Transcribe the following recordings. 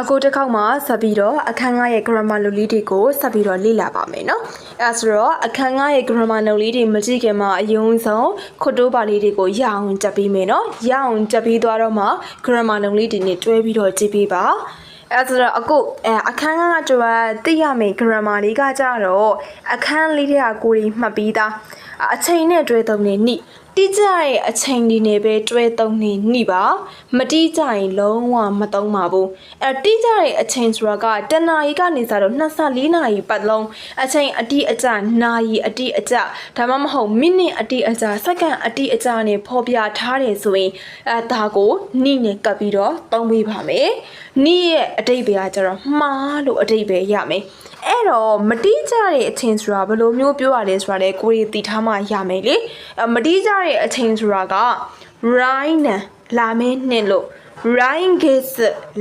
အခုတစ်ခေါက်မှာဆက်ပြီးတော့အခန်းငားရဲ့ grammar လုပ်လေးတွေကိုဆက်ပြီးတော့လေ့လာပါမယ်နော်အဲဒါဆိုတော့အခန်းငားရဲ့ grammar လုပ်လေးတွေမကြည့်ခင်မှာအယုံဆုံးခွတ်တိုးပါလေးတွေကိုရအောင်တက်ပြီးမယ်နော်ရအောင်တက်ပြီးသွားတော့မှ grammar လုပ်လေးတွေနဲ့တွဲပြီးတော့ကြည့်ပေးပါအဲဆိုတော့အခုအဲအခန်းကကျွန်တော်သိရမယ် grammar လေးကကြတော့အခန်းလေးတွေကကိုယ်ကြီးမှတ်ပြီးသား အချိန်နဲ့တွဲသုံးနေနိတိကျရဲ့အချိန်ဒီနေပဲတွဲသုံးနေနိပါမတိကျရင်လုံးဝမသုံးပါဘူးအဲတိကျရဲ့အချိန်ဆိုတာကတနာရီကနေစတော့24နာရီပတ်လုံးအချိန်အတိအကျနာရီအတိအကျဒါမှမဟုတ်မိနစ်အတိအကျစက္ကန့်အတိအကျနဲ့ဖော်ပြထားတယ်ဆိုရင်အဲဒါကိုနိနဲ့ကပ်ပြီးတော့သုံးပေးပါမယ်နိရဲ့အတိတ်ပဲကကျတော့မှားလို့အတိတ်ပဲရမယ် အဲ့တော့မတိကျတဲ့အချိန်ဆိုတာဘယ်လိုမျိုးပြောရလဲဆိုတာလေကိုရီတည်ထားမှရမယ်လေအဲ့မတိကျတဲ့အချိန်ဆိုတာက right now လာမင်းနှစ်လို့ right gets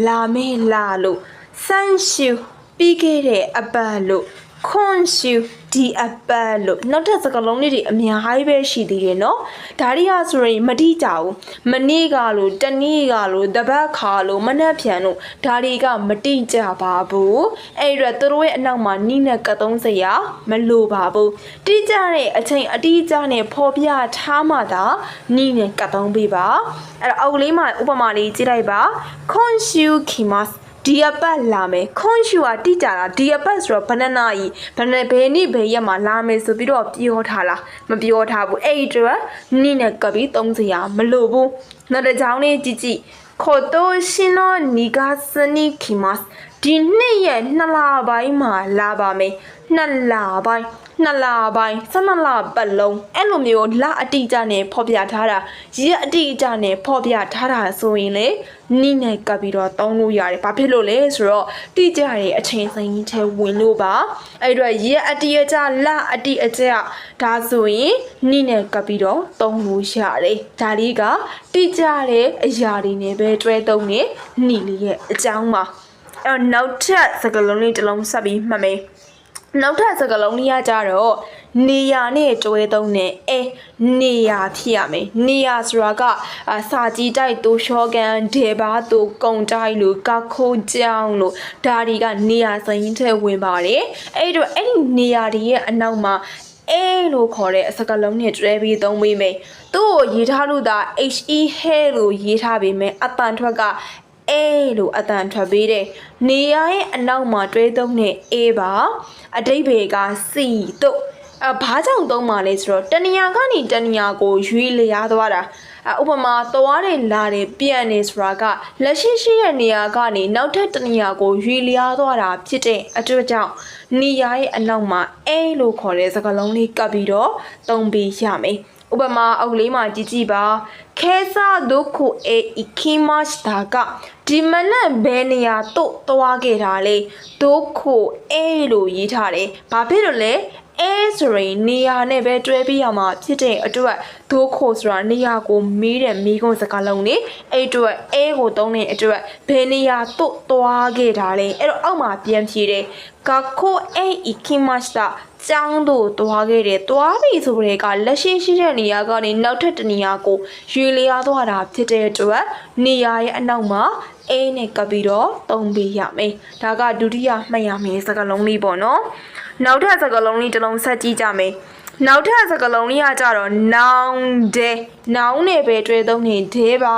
လာမင်းလာလို့ sun shoe ပြီးခဲ့တဲ့အပတ်လို့ con shoe ဒီအပတ်လို့နောက်ထပ်စကားလုံးလေးတွေအများကြီးပဲရှိသေးတယ်နော်ဒါရီဟာဆိုရင်မတိကြဘူးမနေ့ကလို့တနေ့ကလို့တပတ်ခါလို့မနှက်ဖြန်လို့ဒါတွေကမတိကြပါဘူးအဲ့ဒီတော့သူတို့ရဲ့အနောက်မှာနိနဲ့ကသုံးစရာမလိုပါဘူးတိကျတဲ့အချိန်အတိအကျနဲ့ဖော်ပြထားမှသာနိနဲ့ကသုံးပေးပါအဲ့တော့အောက်ကလေးမှာဥပမာလေးကြည့်လိုက်ပါ con shoe kimas ဒီအပတ်လာမယ်ခွန်ရှူကတိကြတာဒီအပတ်ဆိုတော့ဘဏ္ဍနာကြီးဘယ်နဲ့ဘယ်နေ့ဘယ်ရက်မှာလာမယ်ဆိုပြီးတော့ပြောထားလားမပြောထားဘူးအဲ့ဒီတော့နိနဲ့ကပ်ပြီးသုံးစရာမလိုဘူးနောက်တစ်ကြောင်းလေးကြည့်ကြည့်ခေါ်တော့ရှင်တော့နီဂါစနီခီမတ်ဒီနှစ်ရဲ့နှစ်လပိုင်းမှာလာပါမယ်နှစ်လပိုင်း နှစ်လပိုင်းဆနလပတ်လုံးအဲ့လိုမျိုးလအတိအကျနဲ့ဖော်ပြထားတာရက်အတိအကျနဲ့ဖော်ပြထားတာဆိုရင်လေနိနဲ့ကပ်ပြီးတော့တောင်းလို့ရတယ်ဘာဖြစ်လို့လဲဆိုတော့တိကျတဲ့အချိန်စိန်ကြီးထဲဝင်လို့ပါအဲ့တော့ရက်အတိအကျလအတိအကျဒါဆိုရင်နိနဲ့ကပ်ပြီးတော့တောင်းလို့ရတယ်ဒါလေးကတိကျတဲ့အရာတွေနဲ့ပဲတွဲသုံးနေနိလေးရဲ့အကြောင်းပါအဲ့တော့နောက်ထပ်စကားလုံးလေးတစ်လုံးဆက်ပြီးမှတ်မယ် နောက်ထပ်စကားလုံးလေးကကြတော့နေရာနဲ့တွဲသုံးတဲ့အဲနေရာဖြစ်ရမယ်နေရာဆိုတာကအာစာကြီးတိုက်တူရှောကန်ဒေဘာတူကုံတိုက်လို့ကခိုးကြောင်လို့ဒါတွေကနေရာစရင်ထဲဝင်ပါတယ်အဲ့တော့အဲ့ဒီနေရာတွေရဲ့အနောက်မှာအဲလို့ခေါ်တဲ့အစကားလုံးနဲ့တွဲပြီးသုံးပေးမယ်သူ့ကိုရေးထားလို့ဒါ he he လို့ရေးထားပေမဲ့အတန်ထွက်က အဲလို့အတန်ထွက်ပေးတယ်နေရာရဲ့အနောက်မှာတွဲသုံးတဲ့အေးပါအတိတ်ဘေကစီတို့အဘာကြောင့်သုံးပါလဲဆိုတော့တဏှာကနေတဏှာကိုရွေးလျားသွားတာအဥပမာသွားတယ်လာတယ်ပြန့်နေဆိုတာကလက်ရှိရှိတဲ့နေရာကနေနောက်ထပ်တနေရာကိုရွေလျားသွားတာဖြစ်တဲ့အတွက်ကြောင့်နေရာရဲ့အနောက်မှာအဲလို့ခေါ်တဲ့စကားလုံးလေးကပ်ပြီးတော့သုံးပေးရမယ် ဥပမာအောက်လေးမှာကြည့်ကြည့်ပါခဲဆာဒိုကိုအေအီခီမတ်တာကဒီမနက်ဘယ်နေရာတို့သွားခဲ့တာလဲဒိုကိုအေလို့ရေးထားတယ်ဘာဖြစ်လို့လဲ အဲဆိုရင်နေရာနဲ့ပဲတွဲပြီးရမှာဖြစ်တဲ့အတွက်ဒိုးခိုဆိုတာနေရာကိုမေးတဲ့မိကုန်းစကားလုံးနေအဲ့အတွက်အဲကိုသုံးတဲ့အတွက်ဘယ်နေရာတို့သွားခဲ့တာလဲအဲ့တော့အောက်မှာပြန်ဖြေတယ်ဂခိုအေအီကီမတ်တာကျောင်းတို့သွားခဲ့တယ်သွားပြီဆိုတဲ့ကလက်ရှိရှိတဲ့နေရာကနေနောက်ထပ်တနေရာကိုရွေလျားသွားတာဖြစ်တဲ့အတွက်နေရာရဲ့အနောက်မှာအဲနဲ့ကပ်ပြီးတော့သုံးပေးရမယ်ဒါကဒုတိယမှတ်ရမယ့်စကားလုံးလေးပေါ့နော် နောက်ထပ်စကားလုံးလေးတစ်လုံးဆက်ကြည့်ကြမယ်နောက်ထပ်စကားလုံးလေးကကြတော့ noun day noun နဲ့ပဲတွဲသုံးနေ day ပါ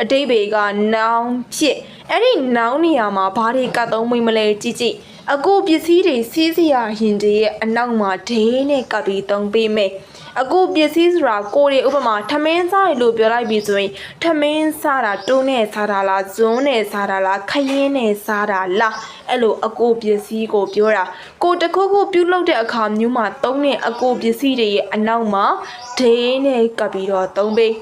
အတိတ်ဘေက noun ဖြစ်အဲ့ဒီ noun နေရာမှာဘာတွေကသုံးမိမလဲကြည့်ကြည့်အကူပစ္စည်းတွေစီးစရာရင်တွေရဲ့အနောက်မှာ day နဲ့ကပ်ပြီးသုံးပေးမယ်အခုပစ္စည်းဆိုတာကိုယ်တွေဥပမာထမင်းစားရလို့ပြောလိုက်ပြီဆိုရင်ထမင်းစားတာတိုးနဲ့စားတာလားဇွန်းနဲ့စားတာလားခရင်နဲ့စားတာလား အဲ့လိုအကိုပစ္စည်းကိုပြောတာကိုတခုခုပြုတ်လုပ်တဲ့အခါမျိုးမှာသုံးတဲ့အကိုပစ္စည်းတွေရဲ့အနောက်မှာဒေးနဲ့ကပ်ပြီးတော့သုံးပေး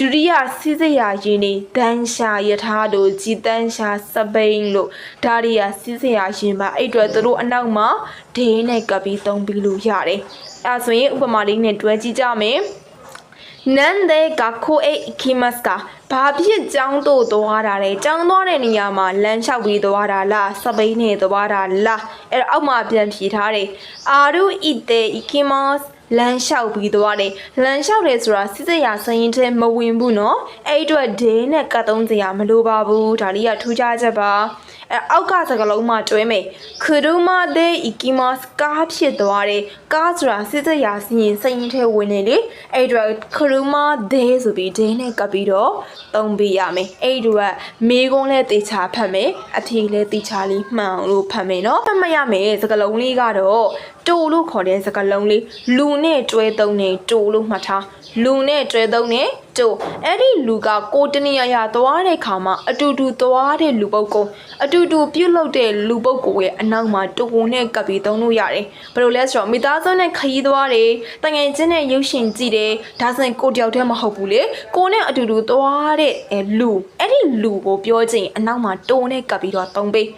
ဒုတိယစီးစရာရင်းနေဒန်ရှာယထာတို့ဂျီတန်ရှာစပိန်လို့ဒါရီယာစီးစရာရင်းပါအဲ့အတွက်သူတို့အနောက်မှာဒေးနဲ့ကပ်ပြီးသုံးပြီးလို့ရတယ်အဲဆိုရင်ဥပမာလေးနဲ့တွဲကြည့်ကြမယ် နန်ဒေကခိုအေခီမတ်ကဘာဖြစ်ចောင်းတို့သွားတာလဲចောင်းသွားတဲ့နေရာမှာလမ်းလျှောက်ပြီးသွားတာလားစပိန်နဲ့သွားတာလားအဲ့တော့အောက်မှာပြန်ဖြေထားတယ်အာရူအီတေခီမတ် လမ်းလျှောက်ပြီးသွားတယ်လမ်းလျှောက်တယ်ဆိုတာစစ်စရာစရင်ထဲမဝင်ဘူးနော်အဲ့အတွက်ဒဲနဲ့ကတ်သုံးစရာမလိုပါဘူးဒါလေးကထူးခြားချက်ပါအဲအောက်ကစကလုံးမှတွဲမယ်ခရူမာဒေအီကီမတ်ကားဖြစ်သွားတယ်ကားဆိုတာစစ်စရာစရင်စရင်ထဲဝင်နေလေအဲ့အတွက်ခရူမာဒေဆိုပြီးဒဲနဲ့ကပ်ပြီးတော့သုံးပေးရမယ်အဲ့အတွက်မေကုန်းလဲတေချာဖတ်မယ်အဖြေလဲတေချာလေးမှန်အောင်လို့ဖတ်မယ်နော်ဖတ်မရမယ်စကလုံးလေးကတော့တူလို့ခေါ်တဲ့စကလုံးလေးလူနဲ့တွဲသုံးနေတူလို့မှတ်ထားလူနဲ့တွဲသုံးနေတူအဲ့ဒီလူကကိုတနေရရသွားတဲ့ခါမှာအတူတူသွားတဲ့လူပုဂ္ဂိုလ်အတူတူပြုတ်လုပ်တဲ့လူပုဂ္ဂိုလ်ရဲ့အနောက်မှာတူကိုနဲ့ကပ်ပြီးသုံးလို့ရတယ်ဘယ်လိုလဲဆိုတော့မိသားစုနဲ့ခရီးသွားတယ်တငယ်ချင်းနဲ့ရုပ်ရှင်ကြည့်တယ်ဒါဆိုရင်ကိုတယောက်တည်းမဟုတ်ဘူးလေကိုနဲ့အတူတူသွားတဲ့အဲလူအဲ့ဒီလူကိုပြောချင်အနောက်မှာတူနဲ့ကပ်ပြီးတော့သုံးပေး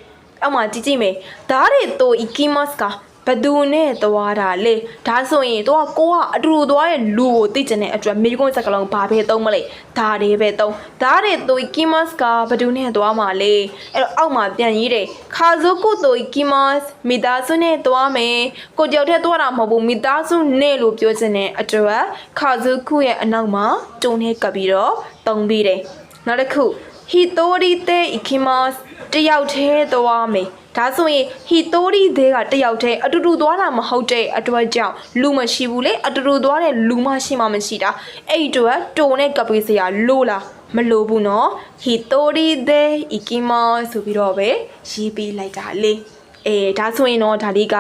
အောက်မှာကြည့်ကြည့်မယ်ဒါတွေတော့ ikimas က ဘသူနဲ့သွားတာလေဒါဆိုရင်တော့ကိုကအတူတူသွားတဲ့လူကိုသိကျင်တဲ့အတွက်မိကွန်းစကလုံးဘာပဲသုံးမလဲဒါတွေပဲသုံးဒါတွေတော့ ikimas ကဘသူနဲ့သွားမှာလေအဲ့တော့အောက်မှာပြန်ရေးတယ်ခါဇုကုတော့ ikimas မိသားစုနဲ့သွားမယ်ကိုကြောက်တဲ့သွားတာမဟုတ်ဘူးမိသားစုနဲ့လို့ပြောချင်တဲ့အတွက်ခါဇုကုရဲ့အနောက်မှာတုံနဲ့ကပ်ပြီးတော့သုံးပြီးတယ်နောက်တစ်ခု hitori te ikimas တယောက်တည်းသွားမယ် ဒါဆိုရင်ဟီတိုရီသေးကတယောက်တည်းအတူတူသွားတာမဟုတ်တဲ့အတွက်ကြောင့်လူမရှိဘူးလေအတူတူသွားတဲ့လူမရှိမှမရှိတာအဲ့ဒီအတွက်တုံနဲ့ကပ်ပေးစရာလိုလားမလိုဘူးနော်ဟီတိုရီသေးအီကီမာဆိုပြီးတော့ပဲရေးပေးလိုက်တာလေအဲဒါဆိုရင်တော့ဒါလေးက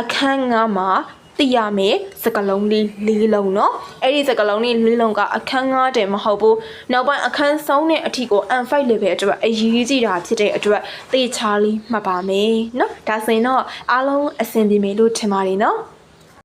အခန်းငါမှာ သိရမယ်စကလုံးလေးလေးလုံးเนาะအဲ့ဒီစကလုံးလေးလေးလုံးကအခန်း9တယ်မဟုတ်ဘူးနောက်ပိုင်းအခန်းဆုံးတဲ့အထီကို N5 level အတွက်အရေးကြီးတာဖြစ်တဲ့အတွက်သေချာလေးမှတ်ပါမယ်เนาะဒါဆိုရင်တော့အားလုံးအဆင်ပြေမယ်လို့ထင်ပါတယ်เนาะ